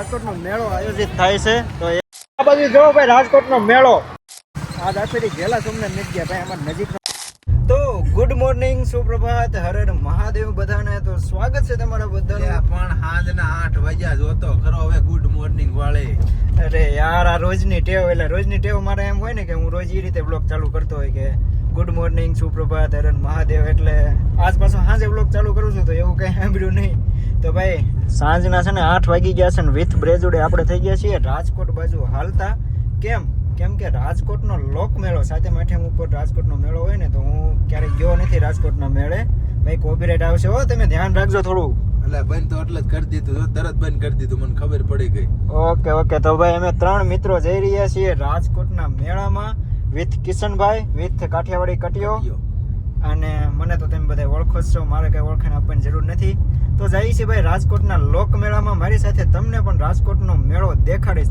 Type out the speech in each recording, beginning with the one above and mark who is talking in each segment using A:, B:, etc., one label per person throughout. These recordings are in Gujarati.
A: રાજકોટનો મેળો આયોજિત થાય છે તો આ બાજુ જો ભાઈ રાજકોટનો મેળો. આ દાસરી ઘેલા તમને નથી ગયા ભાઈ અમાર નજીક તો ગુડ મોર્નિંગ સુપ્રભાત હર હર મહાદેવ બધાને. તો સ્વાગત છે તમારા બધાને.
B: પણ સાંજના આઠ વાગ્યા જોતો ખરો હવે ગુડ મોર્નિંગ વાળે.
A: અરે યાર આ રોજની ટેવ એટલે રોજની ટેવ મારે એમ હોય ને કે હું રોજ એ રીતે બ્લોગ ચાલુ કરતો હોય કે ગુડ મોર્નિંગ સુપ્રભાત હરણ મહાદેવ એટલે આજ પાછો સાંજે બ્લોગ ચાલુ કરું છું તો એવું કંઈ સાંભળ્યું નહીં. તો ભાઈ સાંજના છે ને આઠ વાગી ગયા છે ને વિથ બ્રેજુડે આપણે થઈ ગયા છીએ રાજકોટ બાજુ હાલતા. કેમ? કેમ કે રાજકોટનો લોક મેળો સાથે આઠમ ઉપર રાજકોટનો મેળો હોય ને તો હું ક્યારેક ગયો નથી રાજકોટના મેળે. ભાઈ કોપીરાઇટ આવશે હો તમે ધ્યાન રાખજો થોડું.
B: એટલે બંધ તો એટલે જ કરી દીધું તરત બંધ કરી દીધું મને ખબર પડી ગઈ.
A: ઓકે ઓકે તો ભાઈ અમે ત્રણ મિત્રો જઈ રહ્યા છીએ રાજકોટના મેળામાં વિથ કિશનભાઈ વિથ કાઠિયાવાડી કટિયો. અને મને તો તમે બધા ઓળખો છો મારે કઈ ઓળખાણ આપવાની જરૂર નથી. તો જઈએ છીએ ભાઈ રાજકોટના લોક મેળામાં. મારી સાથે તમને પણ રાજકોટનો મેળો દેખાડીશ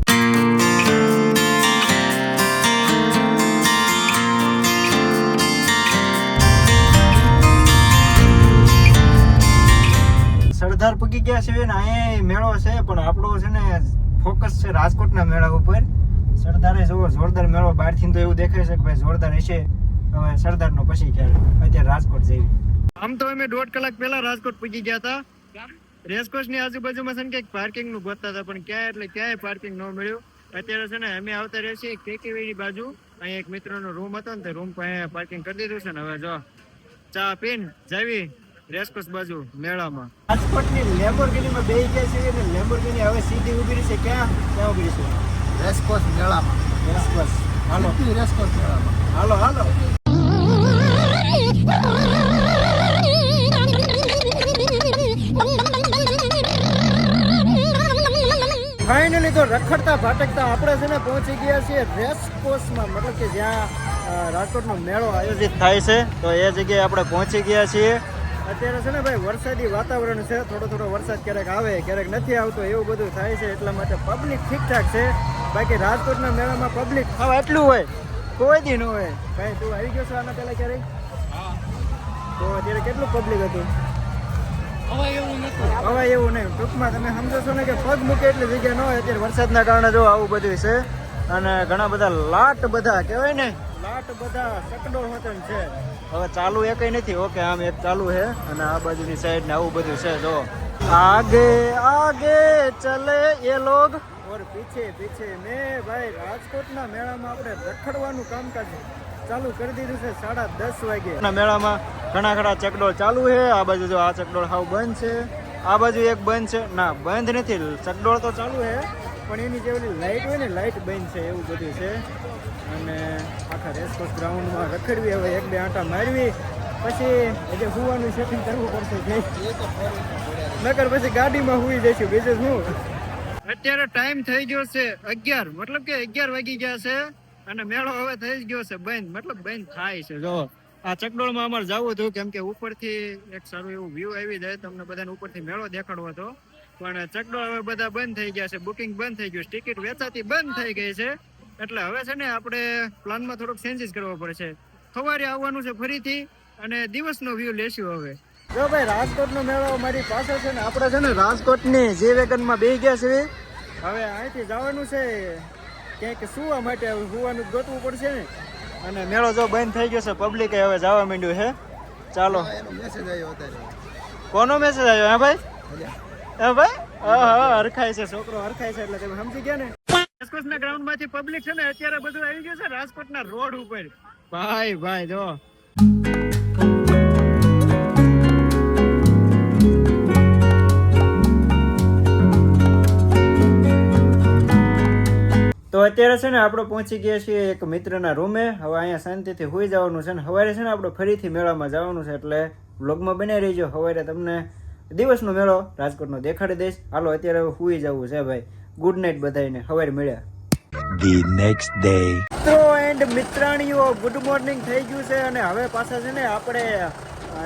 A: સરદાર પગી ગયા છે ને, અહીંયા મેળો છે, પણ આપણો છે ને ફોકસ છે રાજકોટના મેળા ઉપર. સરદારે જોવો જોરદાર મેળો બહારથી તો એવું દેખાય છે કે ભાઈ જોરદાર હશે. હવે સરદારનો પછી ક્યારે અત્યારે રાજકોટ જેવી આમ તો અમે દોઢ કલાક પહેલા રાજકોટ પૂગી ગયા હતા. રેસકોર્સની આજુબાજુમાં છે ને ક્યાંક પાર્કિંગનું ગોતતા હતા પણ ક્યાંય એટલે ક્યાંય પાર્કિંગ ન મળ્યું. અત્યારે છે ને અમે આવતા રહીએ છીએ કેકેવી ની બાજુ. અહીંયા એક મિત્રનો રૂમ હતો ને તે રૂમ પાસે પાર્કિંગ કરી દીધું છે ને હવે જો. ચા પીન જાવી રેસકોર્સ બાજુ મેળામાં. રાજકોટની લેમ્બોર્ગિનીમાં બેહી ગયા છે ને? લેમ્બોર્ગિની હવે સીધી ઊભી રહી છે. ક્યાં? ક્યાં ઊભી રહી છે?
B: રેસકોર્સ મેળામાં.
A: રેસકોર્સ. હાલો.
B: રેસકોર્સ મેળામાં.
A: હાલો. ફાઇનલી તો રખડતા ભાટકતા આપણે છે ને પહોંચી ગયા છીએ રેસ કોર્સમાં. મતલબ કે જ્યાં રાજકોટનો મેળો આયોજિત થાય છે તો એ જગ્યાએ આપણે પહોંચી ગયા છીએ. અત્યારે છે ને ભાઈ વરસાદી વાતાવરણ છે થોડો થોડો વરસાદ ક્યારેક આવે ક્યારેક નથી આવતો એવું બધું થાય છે એટલા માટે પબ્લિક ઠીકઠાક છે. બાકી રાજકોટના મેળામાં પબ્લિક હવે એટલું હોય કોઈ દી ન હોય. ભાઈ તું આવી ગયો છો આના પહેલાં ક્યારેક તો અત્યારે કેટલું પબ્લિક હતું? હવે એવું નહીં. ટૂંકમાં તમે સમજો છો ને કે પગ મૂકે એટલી જગ્યા ન હોય. અત્યારે વરસાદના કારણે જો આવું બધું છે અને ઘણા બધા લાટ બધા કહેવાય ને? લાટ બધા સકડો વતન છે. હવે ચાલુ એકય નથી. ઓકે આમ એક ચાલુ છે અને આ બાજુની સાઈડ ને આવું બધું છે. જો આગે આગે ચલે એ લોગ. ઓર પીછે પીછે મેં ભાઈ રાજકોટના મેળામાં આપણે રખડવાનું કામકાજ ચાલુ કરી દીધું છે સાડા દસ વાગે. મેળામાં ઘણા ઘણા ચકડોળ ચાલુ છે. આ બાજુ જો આ ચકડોળ હાવ બંધ છે. આ બાજુ એક બંધ છે. ના બંધ નથી. ચકડોળ તો ચાલુ છે પણ એની જે ઓલી લાઇટ હોય ને લાઇટ બંધ છે એવું બધું છે. અને આખા રેસકોર્સ ગ્રાઉન્ડમાં રખડવી હવે એક બે આંટા મારવી. પછી એટલે હુવાનું સેટિંગ કરવું પડશે નકર પછી ગાડીમાં હુઈ જઈશું. બીજું શું? અત્યારે ટાઈમ થઈ ગયો છે અગિયાર. મતલબ કે અગિયાર વાગી ગયા છે. અને મેળો હવે થઈ ગયો છે, બંધ. મતલબ બંધ થાય છે. જો, આ ચકડોળમાં અમારે જવું હતું, કેમ કે ઉપરથી એક સારું એવું વ્યૂ આવી જાય. તમને બધાને ઉપરથી મેળો દેખાડવો હતો. પણ ચકડોળ હવે બધા બંધ થઈ ગયા છે. બુકિંગ બંધ થઈ ગયું ટિકિટ વેચાતી બંધ થઈ ગઈ છે. એટલે હવે છે ને આપણે પ્લાનમાં થોડોક ચેન્જીસ કરવો પડશે. સવારે આવવાનું છે ફરીથી અને દિવસનો વ્યૂ લેશું હવે. જો ભાઈ, રાજકોટનો મેળો મારી પાસે છે ને, આપણે છે ને રાજકોટની જે વેગનમાં બેસી ગયા છે હવે અહીંથી જવાનું છે. ક્યાંક સુવા માટે સુવાનું ગોતવું પડશે ને. અને મેળો જો બંધ થઈ ગયો છે પબ્લિકે હવે જવા માંડ્યું છે. ચાલો.
B: મેસેજ આવ્યો અત્યારે.
A: કોનો મેસેજ આવ્યો? હા ભાઈ? હે ભાઈ? હા હા હરખાય છે છોકરો હરખાય છે એટલે તમે સમજી ગયા ને? રાજકોટના ગ્રાઉન્ડમાંથી પબ્લિક છે ને અત્યારે બધું આવી ગયું છે રાજકોટના રોડ ઉપર. ભાઈ ભાઈ જો. તો અત્યારે છે ને આપણે પહોંચી ગયા છીએ એક મિત્રના રૂમે. હવે અહીંયા શાંતિથી હોઈ જવાનું છે ને સવારે છે ને આપણે ફરીથી મેળામાં જવાનું છે એટલે વ્લોગમાં બનાવી રહીજો. સવારે તમને દિવસનો મેળો રાજકોટનો દેખાડી દઈશ. હાલો અત્યારે હોઈ જવું છે ભાઈ. ગુડ નાઇટ બધાને સવારે મળ્યા.
C: ધી નેક્સ્ટ ડે
A: મિત્રો એન્ડ મિત્રાણીઓ ગુડ મોર્નિંગ થઈ ગયું છે અને હવે પાછા છે ને આપણે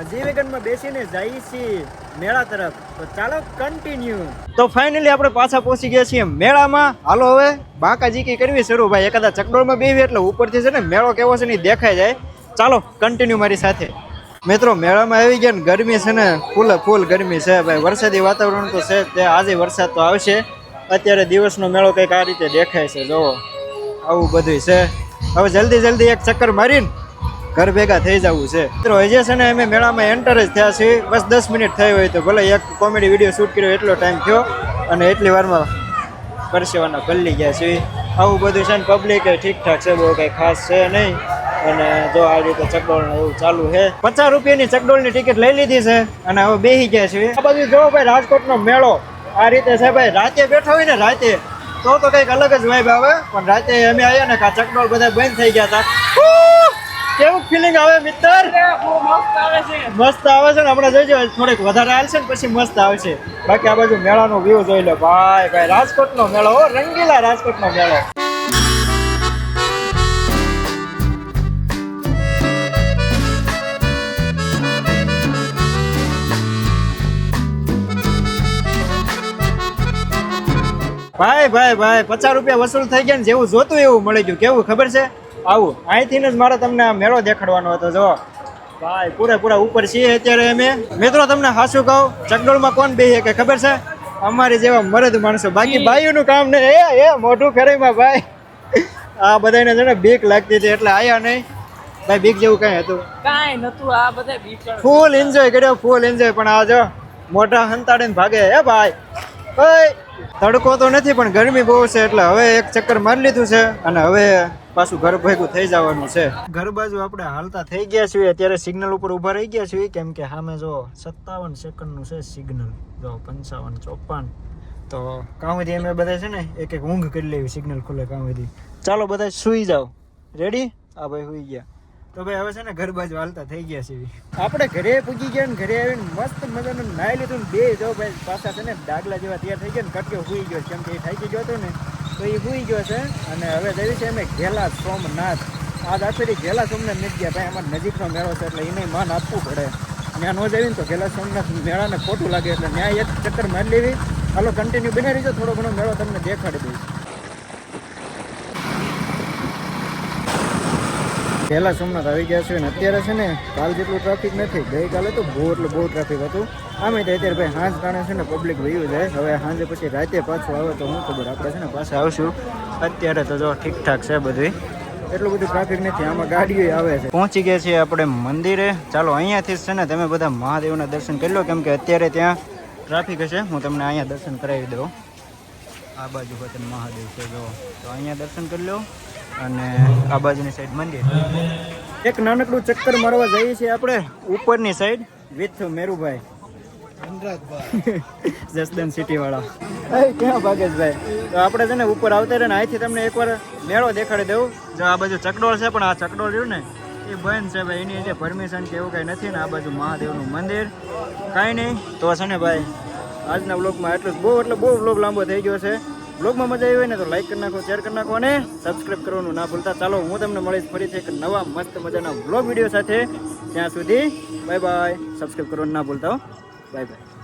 A: જીવેગનમાં બેસીને જઈએ છીએ મેળા તરફ. તો ચાલો કન્ટિન્યુ તો ફાઇનલી આપણે પાછા પહોંચી ગયા છીએ મેળામાં. હાલો હવે બાકાજીકી કરવી શરૂ ભાઈ? એકાદા ચકડોળમાં બેવી એટલે ઉપરથી છે ને મેળો કેવો છે ને દેખાઈ જાય. ચાલો કન્ટિન્યુ મારી સાથે. મિત્રો, મેળામાં આવી ગયા ને ગરમી છે ને, ફૂલ ફૂલ ગરમી છે ભાઈ. વરસાદી વાતાવરણ તો છે તે આજે વરસાદ તો આવશે. અત્યારે દિવસનો મેળો કંઈક આ રીતે દેખાય છે, જુઓ. આવું બધું છે. હવે જલ્દી જલ્દી એક ચક્કર મારીને ઘર ભેગા થઈ જવું છે. મિત્રો હજી છે ને, અમે મેળામાં એન્ટર જ થયા છીએ. બસ દસ મિનિટ થઈ હોય તો ભલે એક કોમેડી વીડિયો શૂટ કર્યો, એટલો ટાઈમ થયો અને એટલી વારમાં પરસેવાના પલ્લી ગયા છીએ. આવું બધું છે ને પબ્લિક ઠીકઠાક છે, બહુ કંઈ ખાસ છે નહીં. અને જો આ રીતે ચકડોળ એવું ચાલુ છે. પચાસ રૂપિયાની ચકડોળની ટિકિટ લઈ લીધી છે અને હવે બેસી ગયા છીએ. આ બધું જો ભાઈ, રાજકોટનો મેળો. આ રીતે છે ભાઈ, રાતે બેઠો હોય ને રાતે, તો તો કંઈક અલગ જ વાઇબ આવે. પણ રાતે અમે આવ્યા ને, કા ચકડોળ બધા બંધ થઈ ગયા હતા! કેવું ફિલિંગ આવે મિત્ર મસ્ત આવે છે. ને? હમણાં જોઈજો થોડીક વધારે આવશે ને પછી મસ્ત આવશે બાકી આ બાજુ મેળાનો વ્યૂ જોઈ લો. ભાઈ ભાઈ રાજકોટનો મેળો હો રંગીલા રાજકોટનો મેળો. ભાઈ ભાઈ ભાઈ પચાસ રૂપિયા વસૂલ થઈ ગયા ને જેવું જોતું એવું મળી ગયું. કેવું ખબર છે? આવું અહીંથી જ મારે તમને મેળો દેખાડવાનો હતો જો ભાઈ પૂરેપૂરા ઉપર છીએ અત્યારે અમે. મિત્રો તમને હાસું કહું ચકડોળમાં કોણ બે કે ખબર છે? અમારી જેવા મરદ માણસો. બાકી ભાઈઓનું કામ ને એ એ મોઢું ફેરાઈમાં ભાઈ. આ બધાને છે ને બીક લાગતી હતી એટલે આયા નહીં. ભાઈ બીક જેવું કઈ હતું?
D: કાંઈ નતું આ બધા બીક
A: ફૂલ એન્જોય કર્યો ફૂલ એન્જોય. પણ આ જો મોઢા હંતાડીને ભાગે હે ભાઈ. ઓય તડકો તો નથી, પણ ગરમી બહુ છે એટલે હવે એક ચક્કર મારી લીધું છે અને હવે પાછું ઘર ભેગું થઈ જવાનું છે. ઘર બાજુ આપણે હાલતા થઈ ગયા છીએ, અત્યારે સિગ્નલ ઉપર ઊભા રહી ગયા છીએ, કેમ કે સામે જો સત્તાવન સેકન્ડનું છે સિગ્નલ જો પંચાવન ચોપન તો કાં અમે બધા છે ને એક એક ઊંઘ કરી લેવી સિગ્નલ ખુલે કાં ચાલો બધા સુઈ જાઓ. રેડી આ ભાઈ સુઈ ગયા. તો ભાઈ હવે છે ને ઘર બાજુ હાલતા થઈ ગયા છે. આપણે ઘરે પૂગી ગયા ને ઘરે આવીને મસ્ત મજાનું નાઈ લીધું બે જો ભાઈ પાછા છે ને ડાગલા જેવા તૈયાર થઈ ગયા ને કટકે હુઈ ગયો કેમ કે એ થાકી ગયો હતો ને, તો એ હુઈ ગયો છે અને હવે જઈ છે અમે ઘેલા સોમનાથ. આ દાસરી ઘેલા સોમનાથ નથી ગયા ભાઈ, અમારા નજીકનો મેળો છે એટલે એને માન આપવું પડે. ત્યાં ન જઈએ તો ઘેલા સોમનાથ મેળાને ખોટું લાગે એટલે ત્યાં એક ચક્કર મારી લેવી. હાલો કન્ટિન્યુ બનાવી રહીજો, થોડો ઘણો મેળો તમને દેખાડી દઈશ. પહેલા સોમનાથ આવી ગયા છે અને અત્યારે છે ને કાલ જેટલું ટ્રાફિક નથી, ગઈકાલે તો બહુ એટલે બહુ ટ્રાફિક હતું. આમે તો અત્યારે ભાઈ હાંજ ટાણે છે ને પબ્લિક વયું જાય. હવે સાંજે પછી રાતે પાછું આવે તો હું ખબર આપણે છે ને પાછા આવશું. અત્યારે તો જો ઠીકઠાક છે બધું. એટલું બધું ટ્રાફિક નથી, આમાં ગાડીઓ આવે છે. પહોંચી ગયા છીએ આપણે મંદિરે. ચાલો અહીંયાથી છે ને તમે બધા મહાદેવના દર્શન કરી લો, કેમ કે અત્યારે ત્યાં ટ્રાફિક હશે. હું તમને અહીંયા દર્શન કરાવી દઉં. આ બાજુ વતન મહાદેવ છે, જો. તો અહીંયા દર્શન કરી લો. અને આ બાજુની સાઈડ મંદિર એક નાનકડું ચક્કર મારવા જઈએ છીએ આપણે ઉપરની side with Merubhai. Jasdan city વાળા ક્યાં ભાગેશભાઈ? તો આપણે છે ને ઉપર આવતા રહે ને અહીંથી તમને એકવાર મેળો દેખાડી દઉં. જો આ બાજુ ચકડોળ છે પણ આ ચકડોળ રહ્યું ને એ બંધ છે ભાઈ. એની જે પરમિશન કે એવું કાંઈ નથી ને આ બાજુ મહાદેવનું મંદિર. કાંઈ નહીં. તો છે ને ભાઈ આજના બ્લોગમાં એટલું બહુ એટલે બહુ બ્લોગ લાંબો થઈ ગયો છે. બ્લોગમાં મજા આવી હોય ને તો લાઈક કરી નાખો શેર કરી નાખો અને સબસ્ક્રાઈબ કરવાનું ના ભૂલતા. ચાલો, હું તમને મળીશ ફરીથી એક નવા મસ્ત મજાના બ્લોગ વીડિયો સાથે. ત્યાં સુધી બાય બાય સબસ્ક્રાઈબ કરવાનું ના ભૂલતા બાય બાય